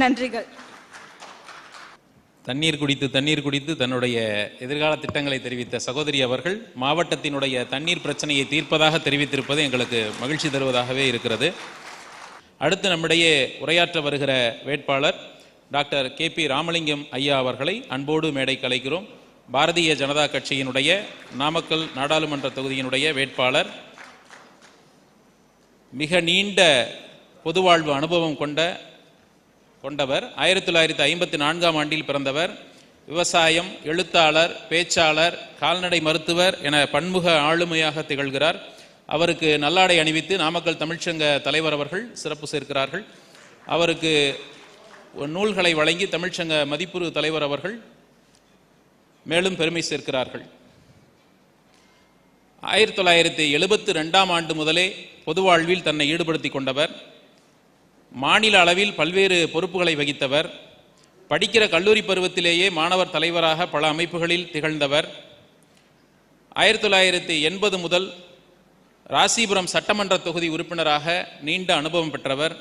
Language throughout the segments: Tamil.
நன்றிகள். தண்ணீர் குடித்து தண்ணீர் குடித்து தன்னுடைய எதிர்கால திட்டங்களை தெரிவித்த சகோதரி அவர்கள் மாவட்டத்தினுடைய தண்ணீர் பிரச்சனையை தீர்ப்பதாக தெரிவித்திருப்பது எங்களுக்கு மகிழ்ச்சி தருவதாகவே இருக்கிறது. அடுத்து நம்மிடையே உரையாற்ற வருகிற வேட்பாளர் டாக்டர் கே பி ராமலிங்கம் ஐயா அவர்களை அன்போடு மேடை கலைக்கிறோம் பாரதிய ஜனதா கட்சியினுடைய நாமக்கல் நாடாளுமன்ற தொகுதியினுடைய வேட்பாளர் மிக நீண்ட பொதுவாழ்வு அனுபவம் கொண்ட கொண்டவர். ஆயிரத்தி தொள்ளாயிரத்தி ஐம்பத்தி நான்காம் ஆண்டில் பிறந்தவர். விவசாயம் எழுத்தாளர் பேச்சாளர் கால்நடை மருத்துவர் என பன்முக ஆளுமையாக திகழ்கிறார். அவருக்கு நல்லாடை அணிவித்து நாமக்கல் தமிழ்ச்சங்க தலைவர் அவர்கள் சிறப்பு சேர்க்கிறார்கள். அவருக்கு நூல்களை வழங்கி தமிழ்ச்சங்க மதிப்புறு தலைவர் அவர்கள் மேலும் பெருமை சேர்க்கிறார்கள். ஆயிரத்தி தொள்ளாயிரத்தி எழுபத்தி ரெண்டாம் ஆண்டு முதலே பொது வாழ்வில் தன்னை ஈடுபடுத்தி கொண்டவர். மாநில அளவில் பல்வேறு பொறுப்புகளை வகித்தவர். படிக்கிற கல்லூரி பருவத்திலேயே மாணவர் தலைவராக பல அமைப்புகளில் திகழ்ந்தவர். ஆயிரத்தி தொள்ளாயிரத்தி எண்பது முதல் ராசிபுரம் சட்டமன்ற தொகுதி உறுப்பினராக நீண்ட அனுபவம் பெற்றவர்.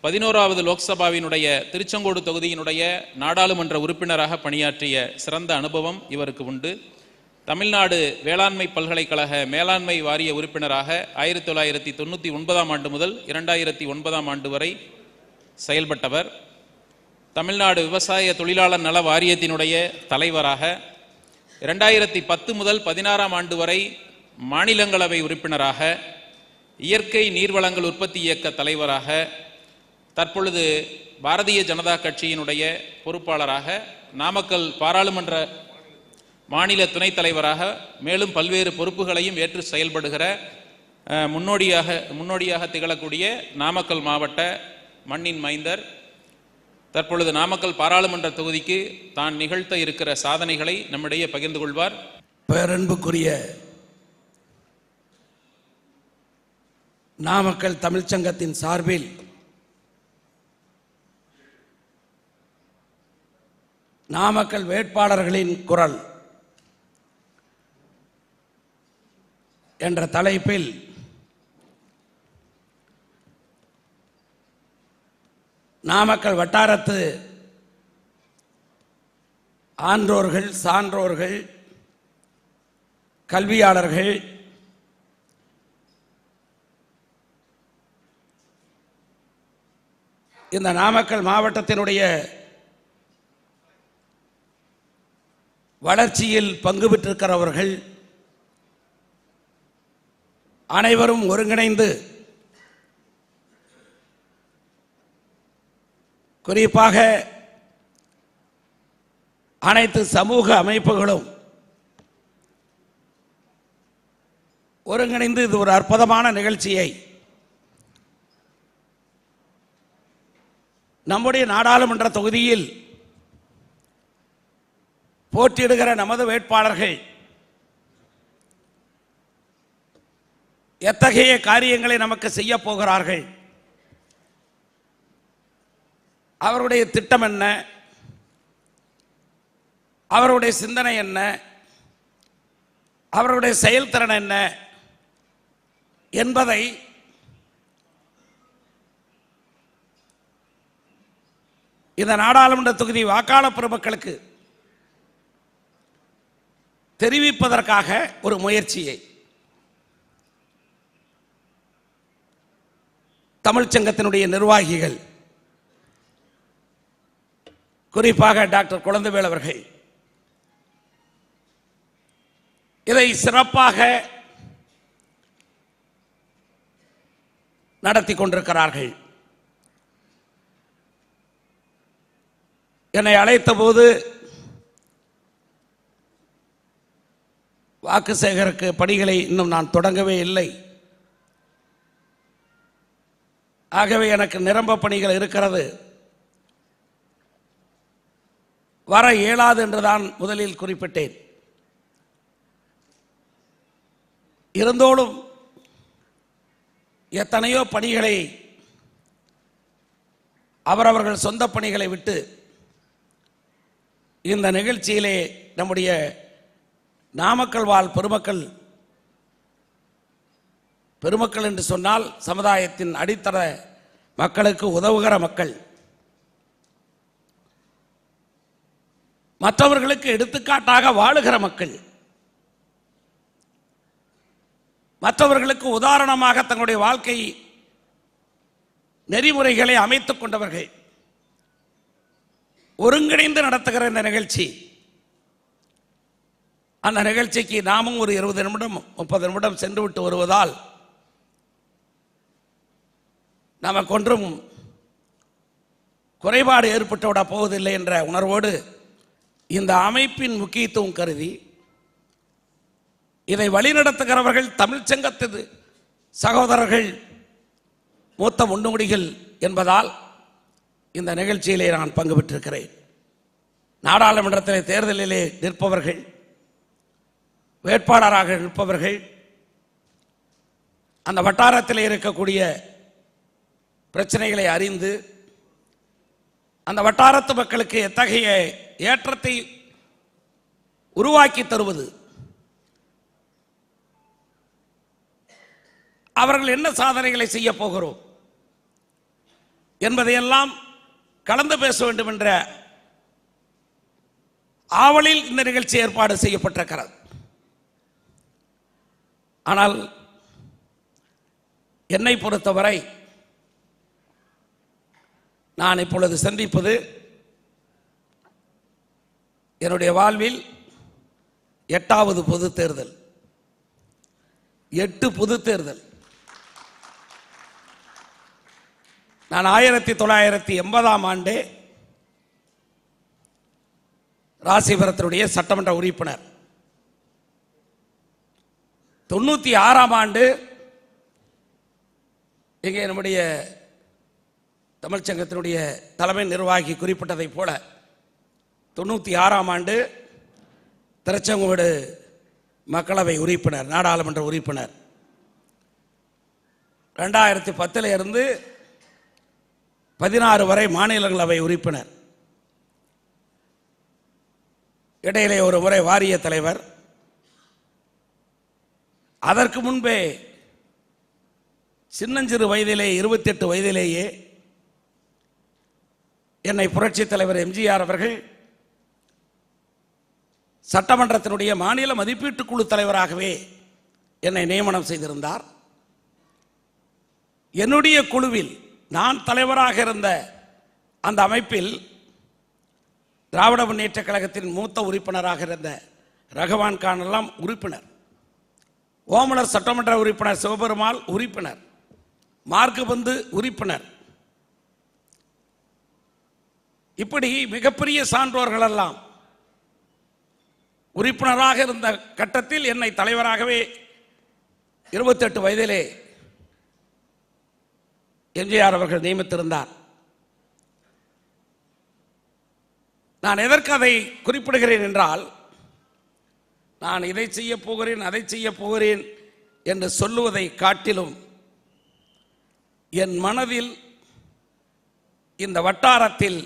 பதினோராவது லோக்சபாவினுடைய திருச்செங்கோடு தொகுதியினுடைய நாடாளுமன்ற உறுப்பினராக பணியாற்றிய சிறந்த அனுபவம் இவருக்கு உண்டு. தமிழ்நாடு வேளாண்மை பல்கலைக்கழக மேலாண்மை வாரிய உறுப்பினராக ஆயிரத்தி தொள்ளாயிரத்தி தொண்ணூற்றி ஒன்பதாம் ஆண்டு முதல் இரண்டாயிரத்தி ஒன்பதாம் ஆண்டு வரை செயல்பட்டவர். தமிழ்நாடு விவசாய தொழிலாளர் நல வாரியத்தினுடைய தலைவராக இரண்டாயிரத்தி பத்து முதல் பதினாறாம் ஆண்டு வரை மாநிலங்களவை உறுப்பினராக இயற்கை நீர்வளங்கள் உற்பத்தி இயக்க தலைவராக தற்பொழுது பாரதிய ஜனதா கட்சியினுடைய பொறுப்பாளராக நாமக்கல் பாராளுமன்ற மாநில துணைத் தலைவராக மேலும் பல்வேறு பொறுப்புகளையும் ஏற்று செயல்படுகிற முன்னோடியாக முன்னோடியாக திகழக்கூடிய நாமக்கல் மாவட்ட மண்ணின் மைந்தர். தற்பொழுது நாமக்கல் பாராளுமன்ற தொகுதிக்கு தான் நிகழ்த்த இருக்கிற சாதனைகளை நம்மிடையே பகிர்ந்து கொள்வார். பேரன்புக்குரிய நாமக்கல் தமிழ்ச்சங்கத்தின் சார்பில் நாமக்கல் வேட்பாளர்களின் குரல் என்ற தலைப்பில் நாமக்கல் வட்டாரத்து ஆன்றோர்கள் சான்றோர்கள் கல்வியாளர்கள் இந்த நாமக்கல் மாவட்டத்தினுடைய வளர்ச்சியில் பங்கு பெற்றிருக்கிறவர்கள் அனைவரும் ஒருங்கிணைந்து குறிப்பாக அனைத்து சமூக அமைப்புகளும் ஒருங்கிணைந்து இது ஒரு அற்புதமான நிகழ்ச்சியை நம்முடைய நாடாளுமன்ற தொகுதியில் போட்டியிடுகிற நமது வேட்பாளர்கள் எத்தகைய காரியங்களை நமக்கு செய்ய போகிறார்கள்? அவருடைய திட்டம் என்ன? அவருடைய சிந்தனை என்ன? அவருடைய செயல்திறன் என்ன? என்பதை இந்த நாடாளுமன்ற தொகுதி வாக்காளர் பெருமக்களுக்கு தெரிவிப்பதற்காக ஒரு முயற்சியை தமிழ்ச்சங்கத்தினுடைய நிர்வாகிகள் குறிப்பாக டாக்டர் குழந்தைவேல் அவர்கள். இதை சிறப்பாக நடத்தி கொண்டிருக்கிறார்கள். என்னை அழைத்த போது வாக்கு சேகரிக்க பணிகளை இன்னும் நான் தொடங்கவே இல்லை. ஆகவே எனக்கு நிரம்ப பணிகள் இருக்கிறது. வர இயலாது என்றுதான் முதலில் குறிப்பிட்டேன். இருந்தோடும் எத்தனையோ பணிகளை அவரவர்கள் சொந்த பணிகளை விட்டு இந்த நிகழ்ச்சியிலே நம்முடைய நாமக்கல் வாழ் பெருமக்கள் பெருமக்கள் என்று சொன்னால் சமுதாயத்தின் அடித்தர மக்களுக்கு உதவுகிற மக்கள். மற்றவர்களுக்கு எடுத்துக்காட்டாக வாழுகிற மக்கள். மற்றவர்களுக்கு உதாரணமாக தங்களுடைய வாழ்க்கை நெறிமுறைகளை அமைத்துக் கொண்டவர்கள். ஒருங்கிணைந்து நடத்துகிற இந்த நிகழ்ச்சி. அந்த நிகழ்ச்சிக்கு நாமும் ஒரு இருபது நிமிடம் முப்பது நிமிடம் சென்று விட்டு வருவதால் நமக்கொன்றும் குறைபாடு ஏற்பட்டுவிட போவதில்லை என்ற உணர்வோடு இந்த அமைப்பின் முக்கியத்துவம் கருதி இதை வழிநடத்துகிறவர்கள் தமிழ்ச்சங்கத்தது சகோதரர்கள் மூத்த முன்னோடிகள் என்பதால் இந்த நிகழ்ச்சியிலே நான் பங்கு பெற்றிருக்கிறேன். நாடாளுமன்றத்தில் தேர்தலிலே நிற்பவர்கள் வேட்பாளராக நிற்பவர்கள் அந்த வட்டாரத்தில் இருக்கக்கூடிய பிரச்சனைகளை அறிந்து அந்த வட்டாரத்து மக்களுக்கு எத்தகைய ஏற்றத்தை உருவாக்கி தருவது? அவர்கள் என்ன சாதனைகளை செய்ய போகிறோம்? என்பதையெல்லாம் கலந்து பேச வேண்டும் என்ற ஆவலில் இந்த நிகழ்ச்சி ஏற்பாடு செய்யப்பட்டிருக்கிறது. ஆனால் என்னை பொறுத்தவரை நான் இப்பொழுது சந்திப்பது என்னுடைய வாழ்வில் எட்டாவது பொது தேர்தல். எட்டு பொது தேர்தல். நான் ஆயிரத்தி தொள்ளாயிரத்தி எண்பதாம் ஆண்டு ராசிபுரத்தினுடைய சட்டமன்ற உறுப்பினர். தொண்ணூற்றி ஆறாம் ஆண்டு இங்கே நம்முடைய தமிழ்ச்சங்கத்தினுடைய தலைமை நிர்வாகி குறிப்பிட்டதைப் போல தொண்ணூற்றி ஆறாம் ஆண்டு திருச்செங்கோடு மக்களவை உறுப்பினர் நாடாளுமன்ற உறுப்பினர். ரெண்டாயிரத்தி பத்தில் இருந்து பதினாறு வரை மாநிலங்களவை உறுப்பினர். இடையிலே ஒரு முறை வாரிய தலைவர். அதற்கு முன்பே சின்னஞ்சிறு வயதிலே இருபத்தெட்டு வயதிலேயே என்னை புரட்சித் தலைவர் எம்ஜிஆர் அவர்கள் சட்டமன்றத்தினுடைய மாநில மதிப்பீட்டுக் குழு தலைவராகவே என்னை நியமனம் செய்திருந்தார். என்னுடைய குழுவில் நான் தலைவராக இருந்த அந்த அமைப்பில் திராவிட முன்னேற்ற கழகத்தின் மூத்த உறுப்பினராக இருந்த ரகவான் கான் எல்லாம் உறுப்பினர். ஓமலர் சட்டமன்ற உறுப்பினர் சிவபெருமாள் உறுப்பினர். மார்க்கபந்து உறுப்பினர். இப்படி மிகப்பெரிய சான்றோர்கள் எல்லாம் உறுப்பினராக இருந்த கட்டத்தில் என்னை தலைவராகவே இருபத்தெட்டு வயதிலே எம்ஜிஆர் அவர்கள் நியமித்திருந்தார். நான் எதற்கு அதை குறிப்பிடுகிறேன் என்றால் நான் இதை செய்ய போகிறேன் அதை செய்ய போகிறேன் என்று சொல்லுவதை காட்டிலும் என் மனதில் இந்த வட்டாரத்தில்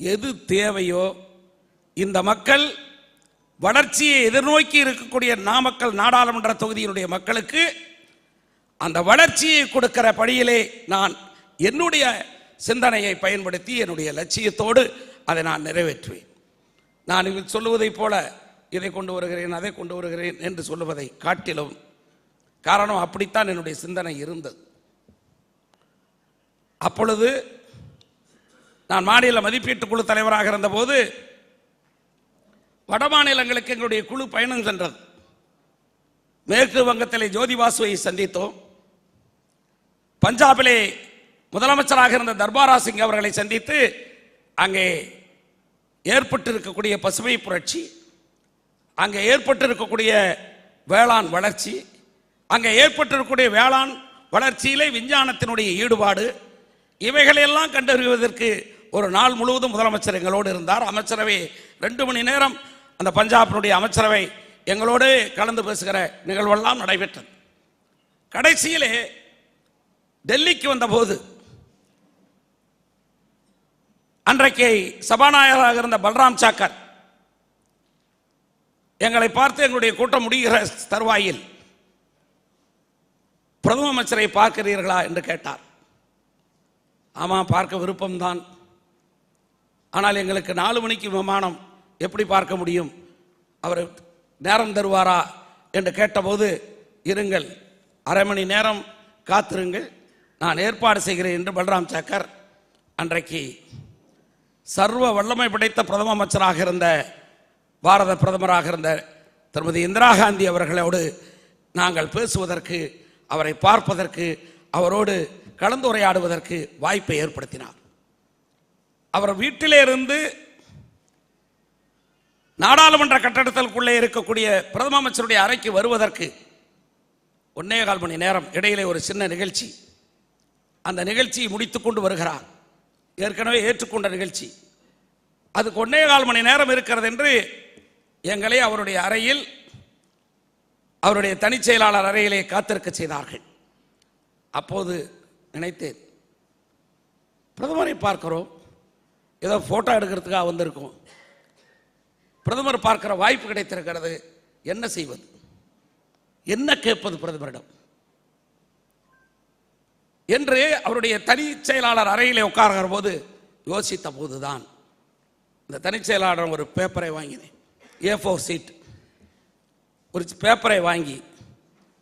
எது தேவையோ இந்த மக்கள் வளர்ச்சியை எதிர்நோக்கி இருக்கக்கூடிய நாமக்கல் நாடாளுமன்ற தொகுதியினுடைய மக்களுக்கு அந்த வளர்ச்சியை கொடுக்கிற பணியிலே நான் என்னுடைய சிந்தனையை பயன்படுத்தி என்னுடைய லட்சியத்தோடு அதை நான் நிறைவேற்றுவேன். நான் இதில் சொல்லுவதைப் போல இதை கொண்டு வருகிறேன் அதை கொண்டு வருகிறேன் என்று சொல்லுவதை காட்டிலும் காரணம் அப்படித்தான் என்னுடைய சிந்தனை இருந்தது. அப்பொழுது நான் மாநில மதிப்பீட்டு குழு தலைவராக இருந்தபோது வட மாநிலங்களுக்கு எங்களுடைய குழு பயணம் சென்றது. மேற்கு வங்கத்திலே ஜோதிவாசுவை சந்தித்தோம். பஞ்சாபிலே முதலமைச்சராக இருந்த தர்பாரா சிங் அவர்களை சந்தித்து அங்கே ஏற்பட்டிருக்கக்கூடிய பசுமை புரட்சி அங்கே ஏற்பட்டிருக்கக்கூடிய வேளாண் வளர்ச்சி அங்கே ஏற்பட்டிருக்கக்கூடிய வேளாண் வளர்ச்சியிலே விஞ்ஞானத்தினுடைய ஈடுபாடு இவைகளையெல்லாம் கண்டறிவதற்கு ஒரு நாள் முழுவதும் முதலமைச்சர் எங்களோடு இருந்தார். அமைச்சரவை ரெண்டு மணி நேரம் அந்த பஞ்சாபினுடைய அமைச்சரவை எங்களோடு கலந்து பேசுகிற நிகழ்வெல்லாம் நடைபெற்றது. கடைசியிலே டெல்லிக்கு வந்தபோது அன்றைக்கு சபாநாயகராக இருந்த பல்ராம் சாக்கர் எங்களை பார்த்து எங்களுடைய கூட்டம் முடிகிற தருவாயில் பிரதம அமைச்சரை பார்க்கிறீர்களா என்று கேட்டார். ஆமாம் பார்க்க விருப்பம்தான். ஆனால் எங்களுக்கு நாலு மணிக்கு விமானம் எப்படி பார்க்க முடியும்? அவர் நேரம் தருவாரா? என்று கேட்டபோது இருங்கள் அரை மணி நேரம் காத்திருங்கள் நான் ஏற்பாடு செய்கிறேன் என்று பல்ராம் சக்கர் அன்றைக்கு சர்வ வல்லமை படைத்த பிரதம அமைச்சராக இருந்த பாரத பிரதமராக இருந்த திருமதி இந்திரா காந்தி அவர்களோடு நாங்கள் பேசுவதற்கு அவரை பார்ப்பதற்கு அவரோடு கலந்துரையாடுவதற்கு வாய்ப்பை ஏற்படுத்தினார். அவர் வீட்டிலே இருந்து நாடாளுமன்ற கட்டடத்திற்குள்ளே இருக்கக்கூடிய பிரதம அமைச்சருடைய அறைக்கு வருவதற்கு ஒன்னே கால் மணி நேரம் இடையிலே ஒரு சின்ன நிகழ்ச்சி. அந்த நிகழ்ச்சியை முடித்து கொண்டு வருகிறார். ஏற்கனவே ஏற்றுக்கொண்ட நிகழ்ச்சி. அதுக்கு ஒன்னே கால் மணி நேரம் இருக்கிறது என்று எங்களை அவருடைய அறையில் அவருடைய தனிச் செயலாளர் அறையிலே காத்திருக்க செய்தார்கள். அப்போது நினைத்தேன் பிரதமரை பார்க்கிறோம். ஏதோ ஃபோட்டோ எடுக்கிறதுக்காக வந்திருக்கும். பிரதமர் பார்க்கிற வாய்ப்பு கிடைத்திருக்கிறது. என்ன செய்வது? என்ன கேட்பது பிரதமரிடம்? என்று அவருடைய தனி செயலாளர் அறையிலே உட்கார்கிற போது யோசித்த போதுதான். இந்த தனி செயலாளர் ஒரு பேப்பரை வாங்கினேன். ஏ ஃபோர் சீட் ஒரு பேப்பரை வாங்கி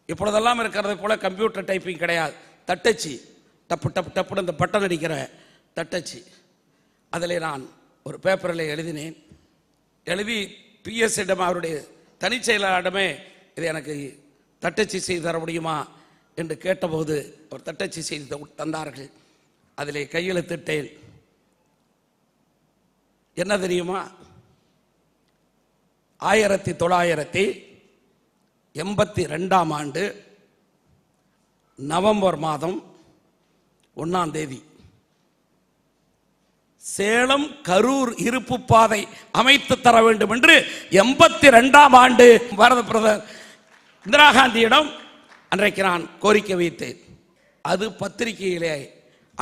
இப்பொழுதெல்லாம் இருக்கிறது போல கம்ப்யூட்டர் டைப்பிங் கிடையாது. தட்டச்சு. டப்பு டப்பு டப்புன்னு இந்த பட்டன் அடிக்கிற தட்டச்சு. அதில் நான் ஒரு பேப்பரில் எழுதினேன். எழுதி பிஎஸ்சிடம் அவருடைய தனிச் செயலாளரிடமே இதை எனக்கு தட்டச்சு செய்து தர முடியுமா என்று கேட்டபோது அவர் தட்டச்சு செய்து தந்தார்கள். அதிலே கையெழுத்திட்டேன். என்ன தெரியுமா? ஆயிரத்தி தொள்ளாயிரத்தி எண்பத்தி ரெண்டாம் ஆண்டு நவம்பர் மாதம் ஒன்றாம் தேதி சேலம் கரூர் இருப்பு பாதை அமைத்து தர வேண்டும் என்று எண்பத்தி ரெண்டாம் ஆண்டு பாரத பிரதமர் இந்திரா காந்தியிடம் அன்றைக்கு நான் கோரிக்கை வைத்தேன். அது பத்திரிகையிலே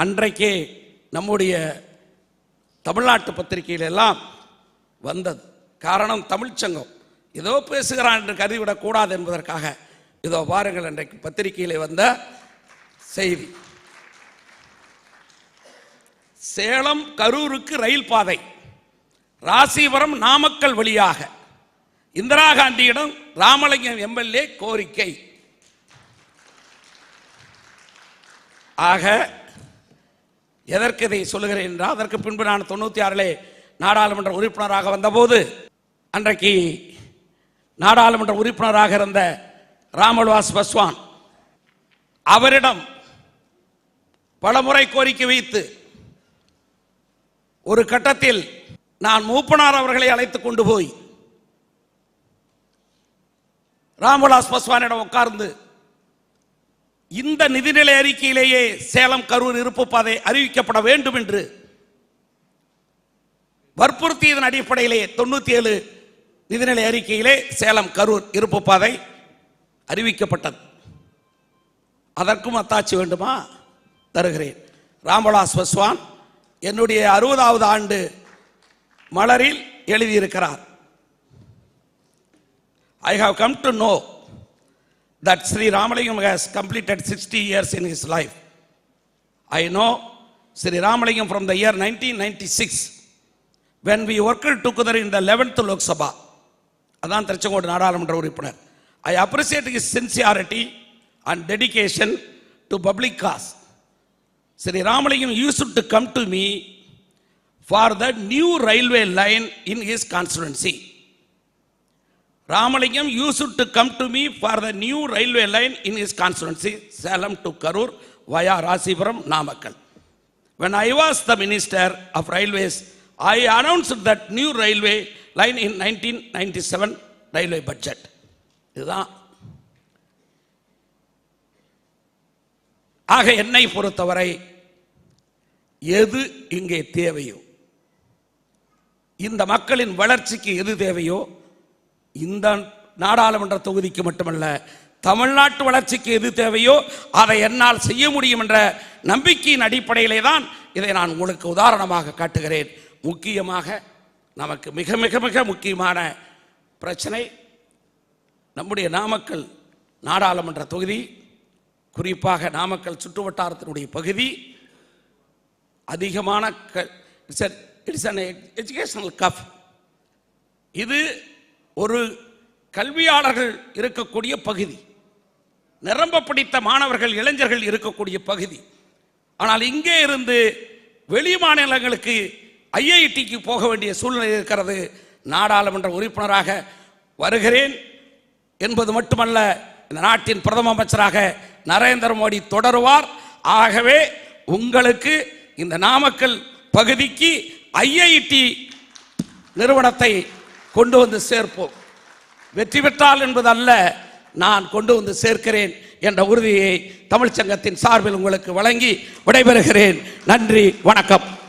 அன்றைக்கே நம்முடைய தமிழ்நாட்டு பத்திரிகையிலெல்லாம் வந்தது. காரணம் தமிழ்ச்சங்கம். ஏதோ பேசுகிறான் என்று கருதிவிடக்கூடாது என்பதற்காக இதோ பாருங்கள் அன்றைக்கு பத்திரிகையிலே வந்த செய்தி. சேலம் கரூருக்கு ரயில் பாதை. ராசிபுரம் நாமக்கல் வழியாக. இந்திரா காந்தியிடம் ராமலிங்கம் எம்எல்ஏ கோரிக்கை. ஆக எதற்கு இதை சொல்லுகிறேன் என்றால் அதற்கு பின்பு நான் தொண்ணூற்றி ஆறிலே நாடாளுமன்ற உறுப்பினராக வந்தபோது அன்றைக்கு நாடாளுமன்ற உறுப்பினராக இருந்த ராமல்வாஸ் பஸ்வான் அவரிடம் பலமுறை கோரிக்கை வைத்து ஒரு கட்டத்தில் நான் மூப்பனார் அவர்களை அழைத்து கொண்டு போய் ராம்விலாஸ் பஸ்வானிடம் உட்கார்ந்து இந்த நிதிநிலை அறிக்கையிலேயே சேலம் கரூர் இருப்பு பாதை அறிவிக்கப்பட வேண்டும் என்று வற்புறுத்தியதன் அடிப்படையிலே தொண்ணூத்தி ஏழு நிதிநிலை அறிக்கையிலே சேலம் கரூர் இருப்பு பாதை அறிவிக்கப்பட்டது. அதற்கும் அத்தாட்சி வேண்டுமா? தருகிறேன். ராம்விலாஸ் பஸ்வான் என்னுடைய அறுபதாவது ஆண்டு மலரில் எழுதியிருக்கிறார் I have come to know that Shri Ramalingam has completed sixty years in his life I know Shri Ramalingam from the year nineteen ninety six when we worked together in the eleventh Lok Sabha அதான் திருச்செங்கோடு நாடாளுமன்ற உறுப்பினர் I appreciate his sincerity and dedication to public cause Shri Ramalingam used to come to me for the new railway line in his constituency Ramalingam used to come to me for the new railway line in his constituency Salem to Karur via Rasipuram Namakkal when I was the was of railways I railways, that new railway line in nineteen in seven railway budget இதுதான் ஆக என்னை பொறுத்தவரை எது இங்கே தேவையோ? இந்த மக்களின் வளர்ச்சிக்கு எது தேவையோ? இந்த நாடாளுமன்ற தொகுதிக்கு மட்டுமல்ல தமிழ்நாட்டு வளர்ச்சிக்கு எது தேவையோ? அதை என்னால் செய்ய முடியும் என்ற நம்பிக்கையின் அடிப்படையிலே தான் இதை நான் உங்களுக்கு உதாரணமாக காட்டுகிறேன். முக்கியமாக நமக்கு மிக மிக மிக முக்கியமான பிரச்சனை நம்முடைய நாமக்கல் நாடாளுமன்ற தொகுதி குறிப்பாக நாமக்கல் சுற்றுவட்டாரத்தினுடைய பகுதி அதிகமான இட்ஸ் அன் எஜுகேஷனல் கஃப் இது ஒரு கல்வியாளர்கள் இருக்கக்கூடிய பகுதி. நிரம்ப பிடித்த மாணவர்கள் இளைஞர்கள் இருக்கக்கூடிய பகுதி. ஆனால் இங்கே இருந்து வெளி மாநிலங்களுக்கு ஐஐடிக்கு போக வேண்டிய சூழ்நிலை இருக்கிறது. நாடாளுமன்ற உறுப்பினராக வருகிறேன் என்பது மட்டுமல்ல இந்த நாட்டின் பிரதம அமைச்சராக நரேந்திர மோடி தொடருவார். ஆகவே உங்களுக்கு இந்த நாமக்கல் பகுதிக்கு ஐஐடி நிறுவனத்தை கொண்டு வந்து சேர்ப்போம். வெற்றி பெற்றால் என்பதல்ல நான் கொண்டு வந்து சேர்க்கிறேன் என்ற உறுதியை தமிழ்ச்சங்கத்தின் சார்பில் உங்களுக்கு வழங்கி விடைபெறுகிறேன். நன்றி வணக்கம்.